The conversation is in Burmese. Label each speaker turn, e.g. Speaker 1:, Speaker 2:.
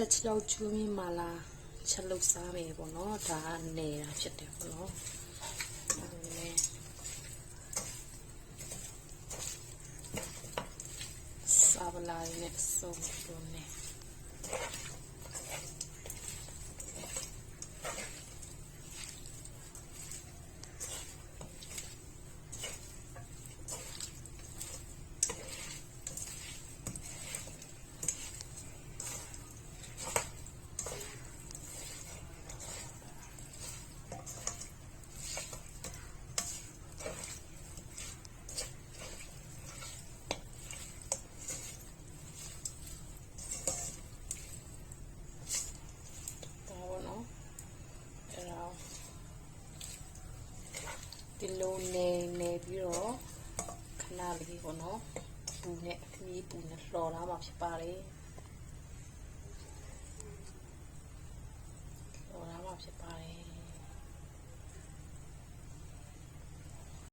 Speaker 1: ချက်ချလောက်ကျွေးမင်းမာလာချက်လုတ်စားမယ်ပေါ့နော်ဒါနေတာဖြစ်တယ်ပေါ့နော်အဲ့ဒါနဲ့စာဗလာရင်းနဲ့စုံလို့နေ ဒါပေါ့နော်အဲ့ဒါ ဒီလိုနေနေပြီးတော့ခဏလေးပေါ့နော်ပူနဲ့ခမီးပူနဲ့လှော်လာမှာဖြစ်ပါတယ်လှော်လာမှာဖြစ်ပါတယ်